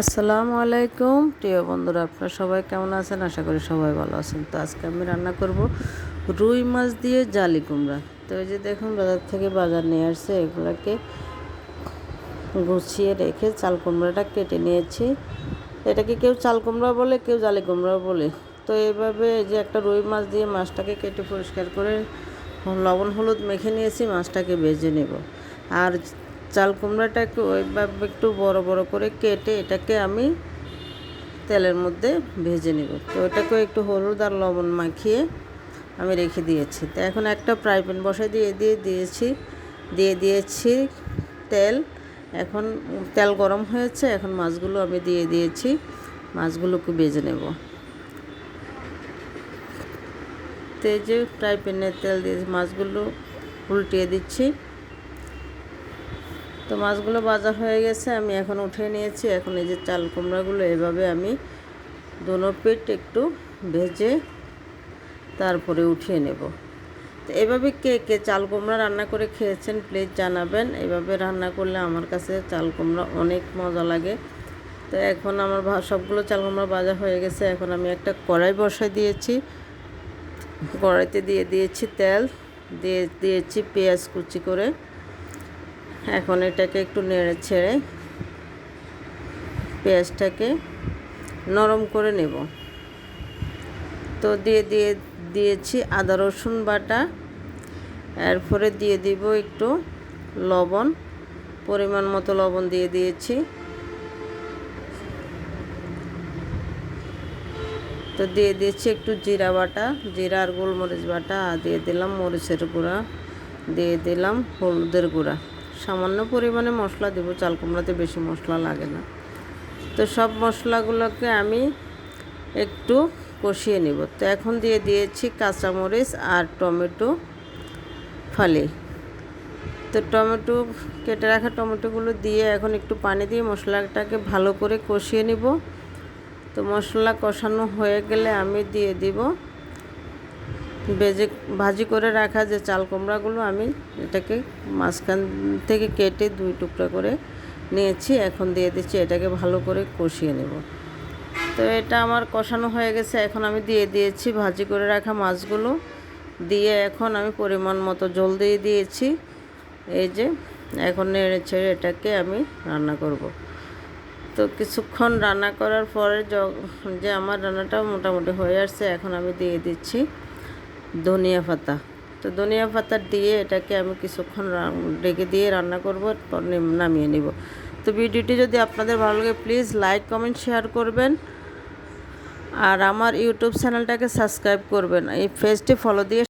আসসালামু আলাইকুম। প্রিয় বন্ধুরা, আপনারা সবাই কেমন আছেন? আশা করি সবাই ভালো আছেন। তো আজকে আমি রান্না করব রুই মাছ দিয়ে জালি কুমড়া। তো এই যে দেখুন, বাজার থেকে বাজার নিয়ে আসছে। এগুলোকে গুছিয়ে রেখে চাল কুমড়াটা কেটে নিয়েছি। এটাকে কেউ চাল কুমড়া বলে, কেউ জালি কুমড়া বলে। তো এইভাবে এই যে একটা রুই মাছ দিয়ে মাছটাকে কেটে পরিষ্কার করে লবণ, হলুদ মেখে নিয়েছি, মাছটাকে ভেজে নেব। আর চাল কুমড়াটাকে ওইভাবে একটু বড় বড় করে কেটে এটাকে আমি তেলের মধ্যে ভেজে নেব। তো এটাকে একটু হলুদ আর লবণ মাখিয়ে আমি রেখে দিয়েছি। তো এখন একটা ফ্রাই প্যান বসাই দিয়ে দিয়ে দিয়েছি দিয়ে দিয়েছি তেল। এখন তেল গরম হয়েছে, এখন মাছগুলো আমি দিয়ে দিয়েছি, মাছগুলোকে ভেজে নেব। তো এই যে ফ্রাই প্যানের তেল দিয়ে মাছগুলো উল্টিয়ে দিচ্ছি। তো মাছগুলো বাজা হয়ে গেছে, আমি এখন উঠিয়ে নিয়েছি। এখন এই যে চাল কুমড়াগুলো এভাবে আমি দোনো পিঠ একটু ভেজে তারপরে উঠিয়ে নেব। তো এভাবে কে কে চাল কুমড়া রান্না করে খেয়েছেন প্লিজ জানাবেন। এভাবে রান্না করলে আমার কাছে চাল কুমড়া অনেক মজা লাগে। তো এখন আমার সবগুলো চাল কুমড়া ভাজা হয়ে গেছে। এখন আমি একটা কড়াই বসাই দিয়েছি। কড়াইতে দিয়ে দিয়েছি তেল, দিয়ে দিয়েছি পেঁয়াজ কুচি করে। এখন এটাকে একটু নেড়ে ছেড়ে পেঁয়াজটাকে নরম করে নেব। তো দিয়ে দিয়ে দিয়েছি আদা, রসুন বাটা। এরপরে দিয়ে দিব একটু লবণ, পরিমাণ মতো লবণ দিয়ে দিয়েছি। তো দিয়ে দিয়েছি একটু জিরা বাটা, জিরা আর গোলমরিচ বাটা দিয়ে দিলাম মরিচের গুঁড়া, দিয়ে দিলাম হলুদের গুঁড়া। সামান্য পরিমাণে মশলা দেবো, চাল কুমড়াতে বেশি মশলা লাগে না। তো সব মশলাগুলোকে আমি একটু কষিয়ে নিব। তো এখন দিয়ে দিয়েছি কাঁচামরিচ আর টমেটো ফালি। তো টমেটো, কেটে রাখা টমেটোগুলো দিয়ে এখন একটু পানি দিয়ে মশলাটাকে ভালো করে কষিয়ে নিব। তো মশলা কষানো হয়ে গেলে আমি দিয়ে দিব বেজে ভাজি করে রাখা যে চাল কুমড়াগুলো আমি এটাকে মাঝখান থেকে কেটে দুই টুকরা করে নিয়েছি, এখন দিয়ে দিচ্ছি, এটাকে ভালো করে কষিয়ে নেব। তো এটা আমার কষানো হয়ে গেছে, এখন আমি দিয়ে দিয়েছি ভাজি করে রাখা মাছগুলো। দিয়ে এখন আমি পরিমাণ মতো জল দিয়ে দিয়েছি, এই যে এখন নেড়ে ছেড়ে এটাকে আমি রান্না করব। তো কিছুক্ষণ রান্না করার পরে যে আমার রান্নাটা মোটামুটি হয়ে আসছে, এখন আমি দিয়ে দিচ্ছি। ধনিয়া পাতা। তো ধনিয়া পাতা দিয়ে এটাকে আমি কিছুক্ষণ ডেকে দিয়ে রান্না করব নামিয়ে নিব। তো ভিডিওটি যদি আপনাদের ভালো লাগে প্লিজ লাইক কমেন্ট শেয়ার করবেন। আর আমার ইউটিউব চ্যানেলটাকে সাবস্ক্রাইব করবেন। এই ফেসটি ফলো দিয়ে